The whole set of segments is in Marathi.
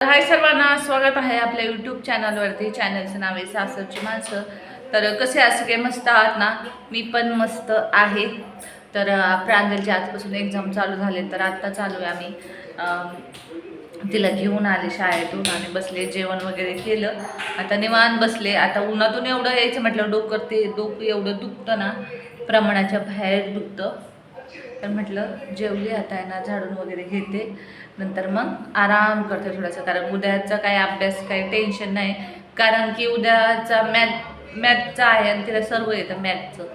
हाय सर्वांना स्वागत आहे आपल्या यूट्यूब चॅनलवरती चॅनलचं नाव आहे सासरची माणसं. तर कसे असं काही मस्त आहात ना? मी पण मस्त आहे. तर अं, प्रांजलची आजपासून एक्झाम चालू झाले तर आत्ता चालू आहे आम्ही तिला घेऊन आले शाळेतून. आणि बसले जेवण वगैरे केलं. आता निवान बसले. आता उन्हातून एवढं यायचं म्हटलं डोकं ते डोकं एवढं दुखतं ना प्रमाणाच्या बाहेर दुखतं. तर म्हटलं जेवली आता आहे ना झाडून वगैरे घेते. नंतर मग आराम करते थोडासा कारण उद्याचा काय अभ्यास काही टेन्शन नाही. कारण की उद्याचा मॅथ मॅथचा आहे आणि तिला सर्व येतं मॅथचं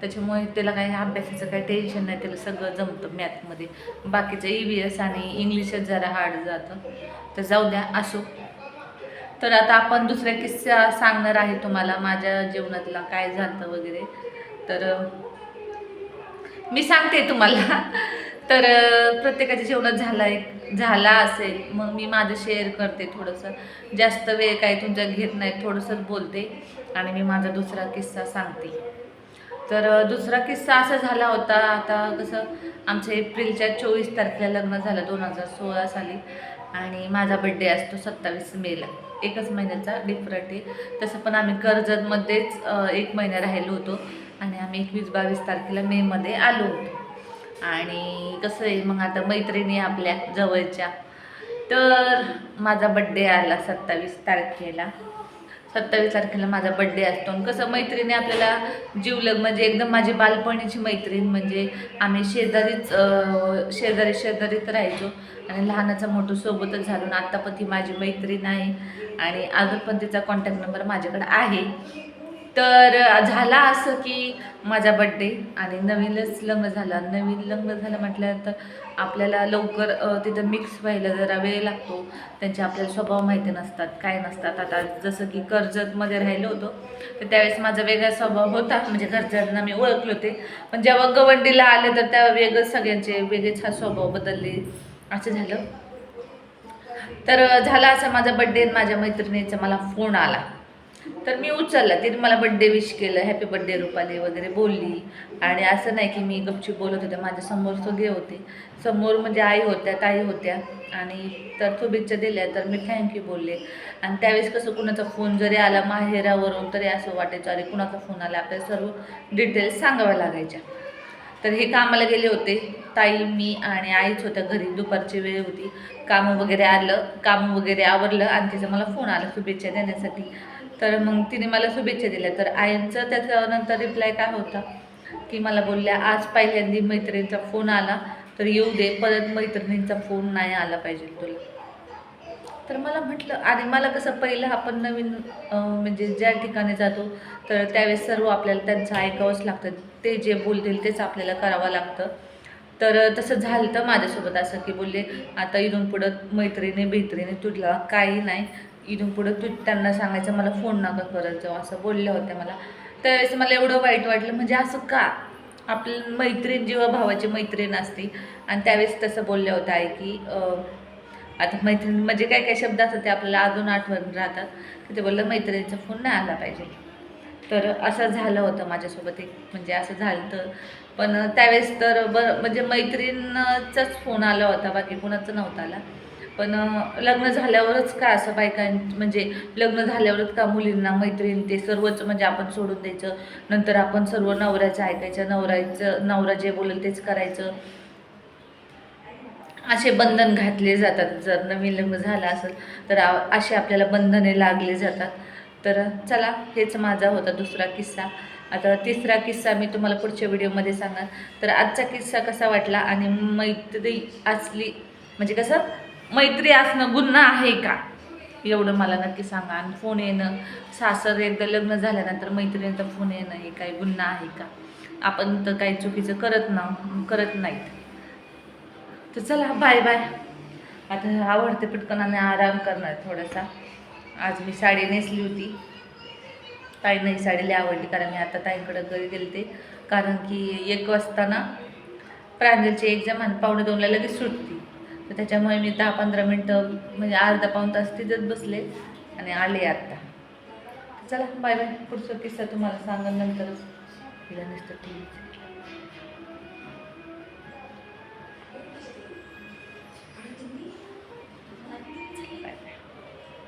त्याच्यामुळे तिला काही अभ्यासाचं काही टेन्शन नाही त्याला सगळं जमतं मॅथमध्ये बाकीचं ई व्ही एस आणि इंग्लिशच जरा हार्ड जातं. तर जाऊ द्या असो. तर आता आपण दुसऱ्या किस्सा सांगणार आहे तुम्हाला माझ्या जीवनातला काय झालं वगैरे. तर मी सांगते तुम्हाला. तर प्रत्येकाच्या जेवणात झाला एक झाला असेल मग मी माझं शेअर करते थोडंसं. जास्त वेळ काही तुमचा घेत नाही थोडंसंच बोलते आणि मी माझा दुसरा किस्सा सांगते. तर दुसरा किस्सा असा झाला होता आता कसं आमचं एप्रिलच्या चोवीस तारखेला लग्न झालं दोन हजार सोळा साली आणि माझा बड्डे असतो सत्तावीस मेला एकच महिन्याचा डिफरंट आहे. तसं पण आम्ही कर्जतमध्येच एक महिना राहिलो होतो. आणि आम्ही एकवीस बावीस तारखेला मेमध्ये आलो होतो. आणि कसं आहे मग आता मैत्रिणी आपल्या जवळच्या. तर माझा बड्डे आला सत्तावीस तारखेला. सत्तावीस तारखेला माझा बड्डे असतो. आणि कसं मैत्रिणी आपल्याला जीवलग म्हणजे एकदम माझी बालपणीची मैत्रीण म्हणजे आम्ही शेजारीच शेजारी शेजारीत राहायचो. आणि लहानाचा मोठं सोबतच झालो आणि आत्ता पण ती माझी मैत्रीण आहे. आणि अजून पण तिचा कॉन्टॅक्ट नंबर माझ्याकडे आहे. तर झाला असं की माझा बड्डे आणि नवीनच लग्न झालं. नवीन लग्न झालं म्हटल्यानंतर आपल्याला लवकर तिथं मिक्स व्हायला जरा वेळ लागतो. त्यांचे आपल्याला स्वभाव माहिती नसतात काय नसतात. आता जसं की कर्जतमध्ये राहिलो होतो तर त्यावेळेस माझा वेगळा स्वभाव होता. म्हणजे घरच्यांना मी ओळखले होते. पण जेव्हा गवंडीला आले तर त्या वेगळं सगळ्यांचे वेगळेच हा स्वभाव बदलले. असं झालं. तर झाला असा माझा बड्डे माझ्या मैत्रिणीचा मला फोन आला. तर मी उचलला. तिने मला बड्डे विश केलं हॅपी बड्डे रुपाली वगैरे बोलली. आणि असं नाही की मी गपचूप बोलत होते माझ्यासमोर सगळे होते. समोर म्हणजे आई होत्या ताई होत्या. आणि तर शुभेच्छा दिल्या तर मी थँक्यू बोलले. आणि त्यावेळेस कसं कुणाचा फोन जरी आला माहेरावरून तरी असं वाटायचं अरे कुणाचा फोन आला? आपल्याला सर्व डिटेल्स सांगाव्या लागायच्या. तर हे कामाला गेले होते. ताई मी आणि आईच होत्या घरी. दुपारची वेळ होती. कामं वगैरे आलं कामं वगैरे आवरलं. आणि तिचा मला फोन आला शुभेच्छा देण्यासाठी. तर मग तिने मला शुभेच्छा दिल्या. तर आईंचं त्याच्यानंतर रिप्लाय काय होता? की मला बोलल्या आज पहिल्यांदा मैत्रिणीचा फोन आला तर येऊ दे परत मैत्रिणींचा फोन नाही आला पाहिजे तुला. तर मला म्हटलं आणि मला कसं पहिलं आपण नवीन म्हणजे ज्या ठिकाणी जातो तर त्यावेळेस सर्व आपल्याला त्यांचं ऐकावंच लागतं. ते जे बोलतील तेच आपल्याला करावं लागतं. तर तसं झालं तर माझ्यासोबत असं की बोलले आता इथून पुढं मैत्रिणी बेत्रिणी तुला काही नाही इथून पुढं तू त्यांना सांगायचं मला फोन नका करत जाऊ असं बोलल्या होत्या मला. त्यावेळेस मला एवढं वाईट वाटलं म्हणजे असं का? आपली मैत्रीण जेव्हा भावाची मैत्रीण असते आणि त्यावेळेस तसं बोलल्या होत्या आहे की आता मैत्रीण म्हणजे काय काय शब्द असतात ते आपल्याला अजून आठवण राहतात. की ते बोललं मैत्रिणीचा फोन नाही आला पाहिजे. तर असं झालं होतं माझ्यासोबत एक म्हणजे असं झालं तर पण त्यावेळेस तर बरं म्हणजे मैत्रिणीचाच फोन आला होता बाकी कुणाचं नव्हता आला. पण लग्न झाल्यावरच का असं बायकां म्हणजे लग्न झाल्यावरच का मुलींना मैत्रीण ते सर्वच म्हणजे आपण सोडून द्यायचं नंतर आपण सर्व नवऱ्याचं ऐकायचं नवऱ्याचं नवरा जे बोलेल तेच करायचं. असे बंधन घातले जातात. जर नवीन लग्न झालं असेल तर असे आपल्याला बंधने लागले जातात. तर चला हेच माझा होता दुसरा किस्सा. आता तिसरा किस्सा मी तुम्हाला पुढच्या व्हिडिओमध्ये सांगा तर आजचा किस्सा कसा वाटला? आणि मैत्री असली म्हणजे कसं? मैत्री असणं गुन्हा आहे का? एवढं मला नक्की सांगा. आणि फोन येणं सासर एकदा लग्न झाल्यानंतर मैत्रिणीचा फोन येणं हे काही गुन्हा आहे का? आपण तर काही चुकीचं करत ना करत नाहीत. तर चला बाय बाय आता आवडते पटकन आराम करणार थोडासा. आज मी साडी नेसली होती. ताई नाही साडी लई आवडली कारण मी आता ताईंकडं घरी गेले ते कारण की एक वाजता ना प्रांजलची एक्झाम आणि पावणे दोनला लगेच सुटती. तर त्याच्यामुळे मी दहा पंधरा मिनटं म्हणजे अर्धा पाऊण तास तिथंच बसले आणि आले आत्ता चला बाय बाय. पुढचा किस्सा तुम्हाला सांगा नंतरच तिला नुसतं टी